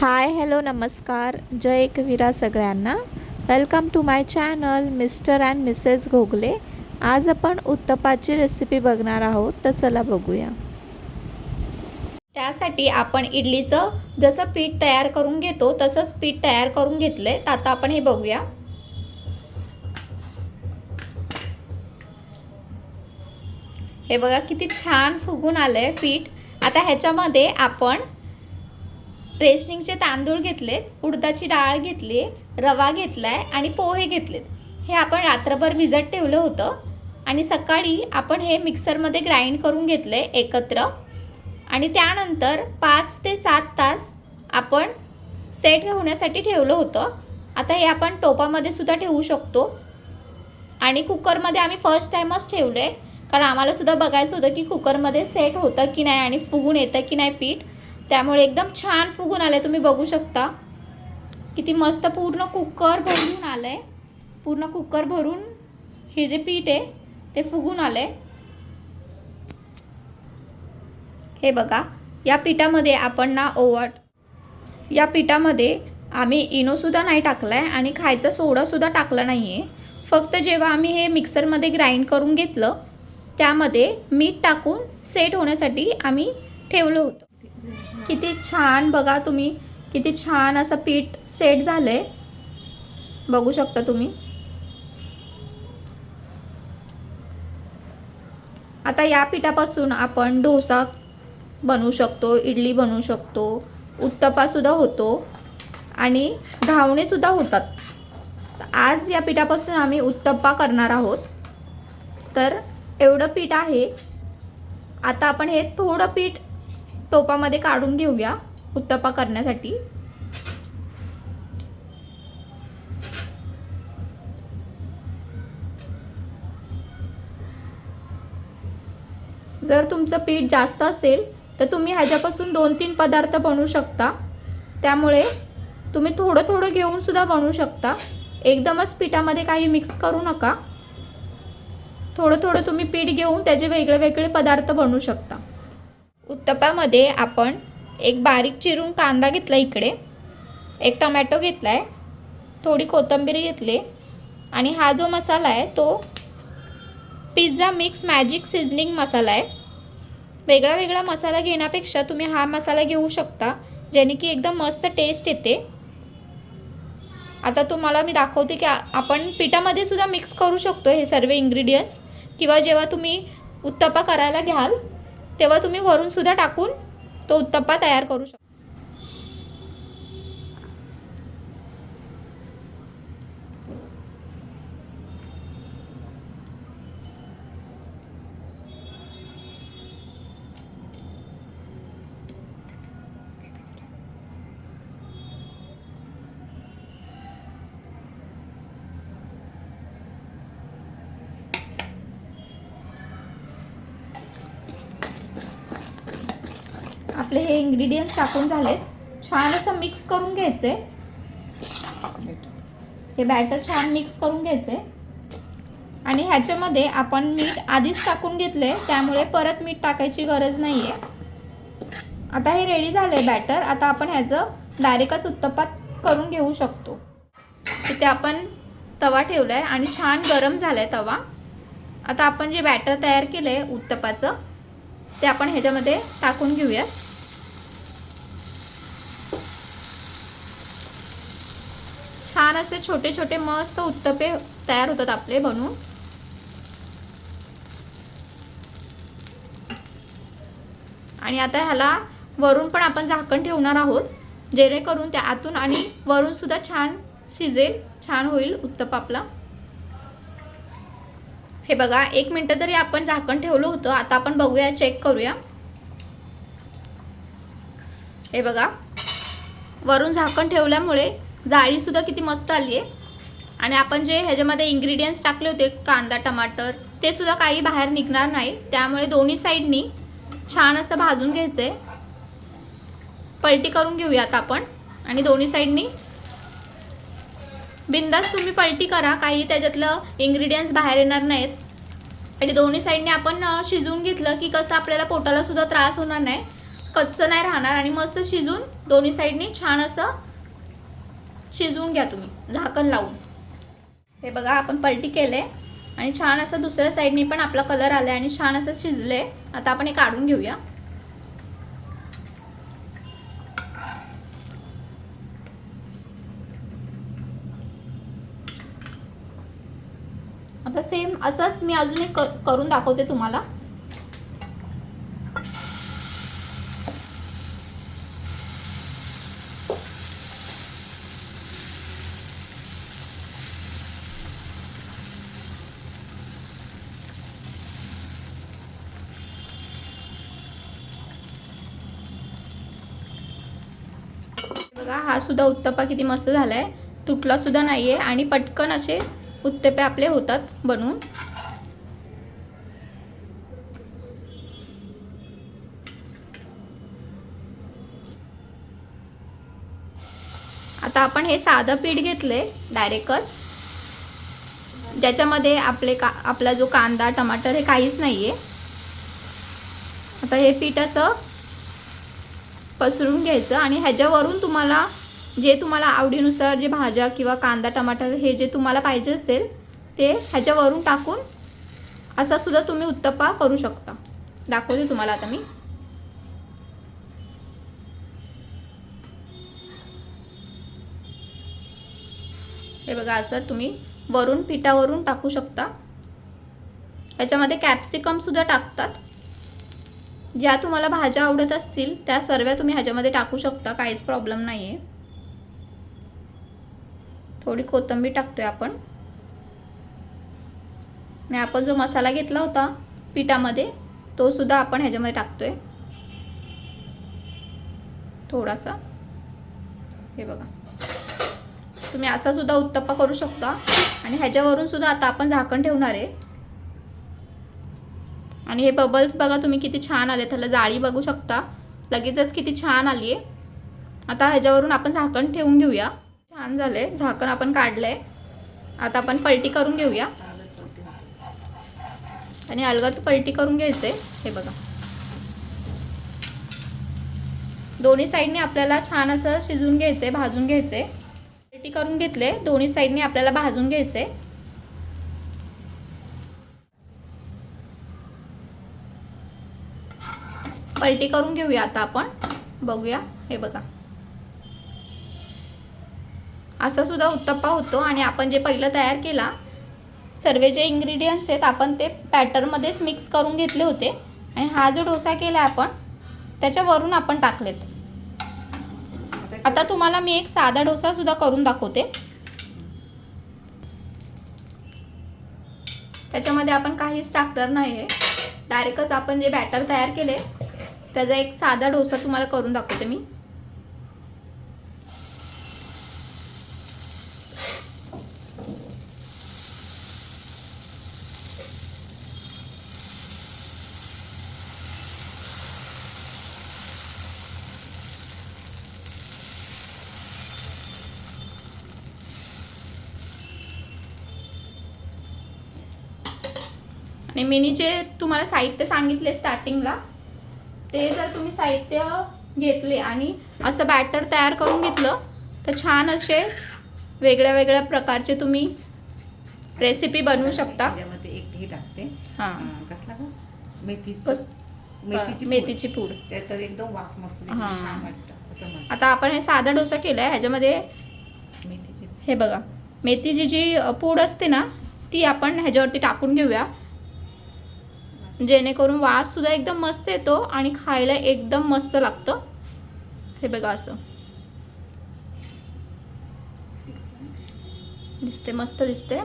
Hi hello नमस्कार. जय एकवीरा सगळ्यांना. Welcome to my channel mister and missus Ghogale. आज आपण उत्तपाची रेसिपी बघणार आहोत तर चला बघूया. त्यासाठी आपण इडलीचं जसं पीठ तयार करून घेतो तसंच पीठ तयार करून घेतलंय तर आता आपण हे बघूया. हे बघा किती छान फुगून आलंय पीठ. आता ह्याच्यामध्ये आपण रेशनिंगचे तांदूळ घेतलेत उडदाची डाळ घेतली रवा घेतला आहे आणि पोहे घेतलेत. हे आपण रात्रभर भिजत ठेवलं होतं आणि सकाळी आपण हे मिक्सरमध्ये ग्राइंड करून घेतलं आहे एकत्र. आणि त्यानंतर पाच ते सात तास आपण सेट होण्यासाठी ठेवलं होतं. आता हे आपण टोपामध्ये सुद्धा ठेवू शकतो. आणि कुकरमध्ये आम्ही फर्स्ट टाईमच ठेवलं आहे कारण आम्हालासुद्धा बघायचं होतं की कुकरमध्ये सेट होतं की नाही आणि फुगून येतं की नाही पीठ. त्यामुळे एकदम छान फुगून आलं तुम्ही बघू शकता. किती मस्त पूर्ण कुकर भरून आलं आहे पूर्ण कुकर भरून हे जे पीठ आहे ते फुगून आलं आहे हे बघा या पिठामध्ये आपण ना ओवट या पिठामध्ये आम्ही इनोसुद्धा नाही टाकला आहे आणि खायचा सोडासुद्धा टाकला नाही आहे फक्त जेव्हा आम्ही हे मिक्सरमध्ये ग्राइंड करून घेतलं त्यामध्ये मीठ टाकून सेट होण्यासाठी आम्ही ठेवलं होतं. किती छान बघा तुम्ही. किती छान असं पीठ सेट झालं आहे बघू शकता तुम्ही. आता या पिठापासून आपण डोसा बनवू शकतो इडली बनवू शकतो उत्तप्पासुद्धा होतो आणि धावणेसुद्धा होतात. आज या पिठापासून आम्ही उत्तप्पा करणार आहोत. तर एवढं पीठ आहे. आता आपण हे थोडं पीठ टोपामध्ये काढून घेऊया उत्तप्पा करण्यासाठी. जर तुमचं पीठ जास्त असेल तर तुम्ही ह्याच्यापासून दोन तीन पदार्थ बनवू शकता. त्यामुळे तुम्ही थोडं थोडं घेऊन सुद्धा बनवू शकता. एकदमच पिठामध्ये काही मिक्स करू नका. थोडं थोडं तुम्ही पीठ घेऊन त्याचे वेगळे वेगळे पदार्थ बनवू शकता. उत्तपामध्ये आपण एक बारीक चिरून कांदा घेतला इकडे. एक टमॅटो घेतला आहे थोडी कोथंबीर घेतली. आणि हा जो मसाला आहे तो pizza mix magic seasoning masala आहे. वेगळा वेगळा मसाला घेण्यापेक्षा तुम्ही हा मसाला घेऊ शकता ज्याने की एकदम मस्त टेस्ट येते. आता तुम्हाला मी दाखवते की आपण पिठामध्ये सुद्धा मिक्स करू शकतो हे सर्व इन्ग्रेडियंट्स किंवा जेव्हा तुम्ही उत्तप्पा करायला घ्याल तेव्हा तुम्ही वरून सुद्धा टाकून तो उत्तप्पा तयार करू शकता. आपले हे इन्ग्रेडियंट्स टाकून झालेत. छान असं मिक्स करून घ्यायचे. हे बॅटर छान मिक्स करून घ्यायचे. आणि ह्याच्यामध्ये आपण मीठ आधीच टाकून घेतले त्यामुळे परत मीठ टाकायची गरज नाही आहे आता हे रेडी झालं आहे बॅटर आता आपण ह्याचं डायरेक्टच उत्तपात करून घेऊ शकतो. इथे आपण तवा ठेवला आहे आणि छान गरम झाला आहे तवा. आता आपण जे बॅटर तयार केलं आहे उत्तपाचं ते आपण ह्याच्यामध्ये टाकून घेऊयात. छान असे छोटे छोटे मस्त उत्तपे तयार होतात आपले बनून आणि आता ह्याला वरून पण आपण झाकण ठेवणार आहोत जेणेकरून त्या आतून आणि वरून सुद्धा छान शिजेल छान होईल उत्तप आपला. हे बघा एक मिनटं तरी आपण झाकण ठेवलं होतं आता आपण बघूया चेक करूया. हे बघा वरून झाकण ठेवल्यामुळे जाळी सुद्धा किती मस्त आली आहे आणि आपण जे ह्याच्यामध्ये इन्ग्रेडियंट्स टाकले होते कांदा टमाटर ते सुद्धा काही बाहेर निघणार नाही. त्यामुळे दोन्ही साईडनी छान असं भाजून घ्यायचं आहे पलटी करून घेऊयात आपण. आणि दोन्ही साईडनी बिंदास तुम्ही पलटी करा. काही त्याच्यातलं इन्ग्रेडियंट्स बाहेर येणार नाहीत. आणि दोन्ही साईडने आपण शिजवून घेतलं की कसं आपल्याला पोटाला सुद्धा त्रास होणार नाही. कच्चं नाही राहणार आणि मस्त शिजून दोन्ही साईडनी छान असं शिजवून घ्या तुम्ही झाकण लावून. हे बघा आपण पलटी केले आणि छान असं दुसऱ्या साईडने पण आपला कलर आला आणि छान असं शिजले. आता आपण हे काढून घेऊया. आता सेम असंच मी अजून एक क- करून दाखवते तुम्हाला बघा हा सुद्धा उत्तपा किती मस्त झालाय. तुटला सुद्धा नाहीये आणि पटकन असे उत्तपे आपले होतात बनवून आता आपण हे साधं पीठ घेतले डायरेक्टच. ज्याच्यामध्ये आपले का आपला जो कांदा टमाटर हे काहीच नाहीये. आता हे पीठ असं पसरून घ्यायचं आणि ह्याच्यावरून तुम्हाला जे तुम्हाला आवडीनुसार जे भाज्या किंवा कांदा टमाटर हे जे तुम्हाला पाहिजे असेल ते ह्याच्यावरून टाकून असा सुद्धा तुम्ही उत्तप्पा करू शकता. दाखवते तुम्हाला आता मी. हे बघा असं तुम्ही वरून पिठावरून टाकू शकता. याच्यामध्ये कॅप्सिकम सुद्धा टाकतात. ज्या तुम्हाला भाज्या आवडत असतील त्या सर्व तुम्ही ह्याच्यामध्ये टाकू शकता काहीच प्रॉब्लेम नाही आहे थोडी कोथिंबीर टाकतोय आपण. आणि आपण जो मसाला घेतला होता पिठामध्ये तो सुद्धा आपण ह्याच्यामध्ये टाकतोय. थोडासा. हे बघा. तुम्ही असा सुद्धा उत्तप्पा करू शकता. आणि ह्याच्यावरून सुद्धा आता आपण झाकण ठेवणार आहे. आणि हे बबल्स बघा तुम्ही किती छान आले त्याला जाळी बघू शकता. लगेचच किती छान आली आहे आता ह्याच्यावरून आपण झाकण ठेवून घेऊया. छान झाले झाकण आपण काढलंय. आता आपण पलटी करून घेऊया. आणि अलगद पलटी करून घ्यायचे हे बघा. दोन्ही साईडने आपल्याला छान असं शिजून घ्यायचे भाजून घ्यायचे पलटी करून घेतले. दोन्ही साईडने आपल्याला भाजून घ्यायचे पलटी करून घेऊया आता आपण. बघूया. हे बघा. असा सुद्धा उत्तप्पा होतो आणि आपण जे पहिलं तयार केला सर्व जे इंग्रेडियंट्स आहेत आपण ते पॅटरमध्येच मिक्स करून घेतले होते. आणि हा जो डोसा केला आपण त्याच्यावरून आपण टाकलेत. आता तुम्हाला मी एक साधा डोसा सुद्धा करून दाखवते. त्याच्यामध्ये आपण काहीच टाकणार नाही आहे डायरेक्टच आपण जे बॅटर तयार केले त्याचा एक साधा डोसा तुम्हाला करून दाखवते मी. आणि मी जे तुम्हाला साहित्य सांगितले स्टार्टिंगला ते जर तुम्ही साहित्य घेतले आणि असं बॅटर तयार करून घेतलं तर छान असे वेगळ्या वेगळ्या प्रकारचे तुम्ही रेसिपी बनवू शकता. एक हे हां. अं, कसला मेथी मेथीची मेथीची पूड. त्याचा एकदम वास मस्त. छान वाटतं असं आता आपण हे साधा डोसा केला आहे ह्याच्यामध्ये मेथीची हे बघा मेथीची जी पूड असते ना ती आपण ह्याच्यावरती टाकून घेऊया. जेणेकरून वास सुद्धा एकदम मस्त येतो आणि खायला एकदम मस्त लागतं. हे बघा असं. दिसते मस्त दिसते.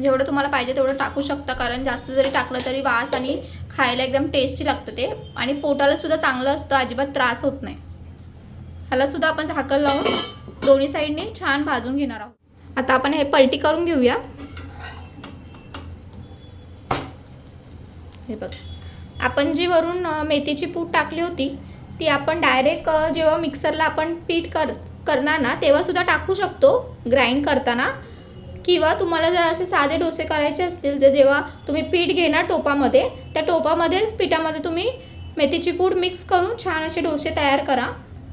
जेवढं तुम्हाला पाहिजे तेवढं टाकू शकता कारण जास्त जरी टाकलं तरी वास आणि खायला एकदम टेस्टी लागतं ते. आणि पोटाला सुद्धा चांगलं असतं अजिबात त्रास होत नाही. ह्याला सुद्धा आपण झाकण लावून दोन्ही साईडने छान भाजून घेणार आहोत. आता आपण हे पलटी करून घेऊया. हे बघ. आपण जी वरून मेथीची पूड टाकली होती ती आपण डायरेक्ट जेव्हा मिक्सरला आपण पीठ कर करणार ना तेव्हासुद्धा टाकू शकतो ग्राइंड करताना. किंवा तुम्हाला जर असे साधे डोसे करायचे असतील जे जेव्हा तुम्ही पीठ घेणार टोपामध्ये त्या टोपामध्येच पिठामध्ये तुम्ही मेथीची पूड मिक्स करून छान असे डोसे तयार करा.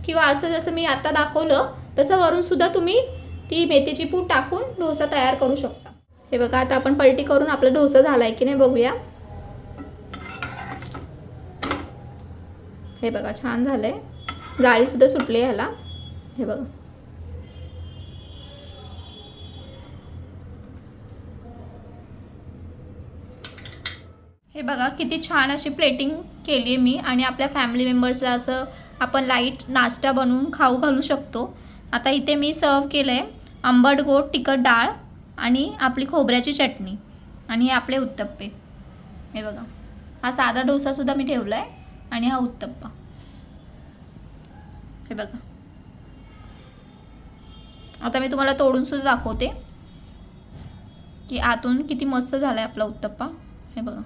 किंवा असं जसं मी आता दाखवलं तसं वरूनसुद्धा तुम्ही ती मेथीची पूड टाकून डोसा तयार करू शकता. हे बघा आता आपण पलटी करून आपला डोसा झाला आहे की नाही बघूया. हे बघा छान झालं आहे जाळीसुद्धा सुटली आहे ह्याला. हे बघा. हे बघा किती छान अशी प्लेटिंग केली आहे मी आणि आपल्या फॅमिली मेंबर्सला असं आपण लाइट नाश्ता बनवून खाऊ घालू शकतो. आता इथे मी सर्व केलं आहे आंबट गोड तिखट डाळ आणि आपली खोबऱ्याची चटणी आणि हे आपले उत्तप्पे. हे बघा. हा साधा डोसासुद्धा मी ठेवला आहे आणि हा उत्तप्पा. हे बघा. आता मी तुम्हाला तोडून सुद्धा दाखवते की आतून किती मस्त झालाय आहे आपला उत्तप्पा. हे बघा.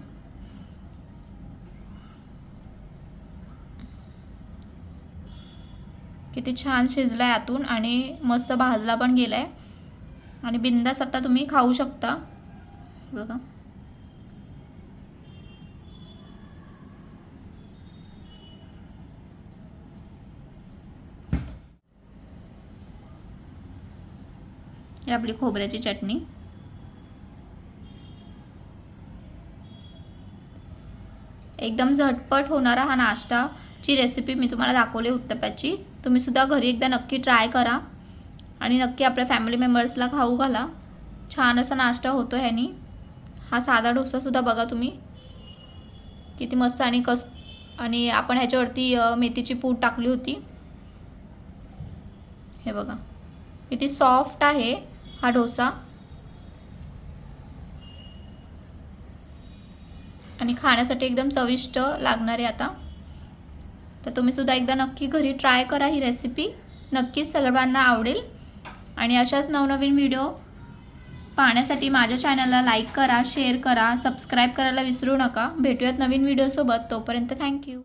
किती छान शिजलाय आतून आणि मस्त भाजला पण गेलाय. आणि बिंदास आता तुम्ही खाऊ शकता. बघा. ही आपली खोबऱ्याची चटणी. एकदम झटपट होणारा हा नाश्ताची रेसिपी मी तुम्हाला दाखवली उत्तप्याची. तुम्ही सुद्धा घरी एकदा नक्की ट्राय करा आणि नक्की आपल्या फॅमिली मेंबर्सला खाऊ घाला. छान असा नाश्ता होतो ह्यानी. हा साधा डोसासुद्धा बघा तुम्ही. किती मस्त आणि कस आणि आपण ह्याच्यावरती मेथीची पूड टाकली होती. हे बघा. किती सॉफ्ट आहे. हा डोसा. आणि खाण्यासाठी एकदम चविष्ट लागणार आहे आता. तर तुम्ही सुद्धा एकदा नक्की घरी ट्राय करा ही रेसिपी नक्कीच सर्वांना आवडेल. आणि अशाच नवनवीन व्हिडिओ पाहण्यासाठी माझ्या चॅनलला लाईक करा शेअर करा सबस्क्राईब करायला विसरू नका. भेटूयात नवीन व्हिडिओसोबत तोपर्यंत थँक्यू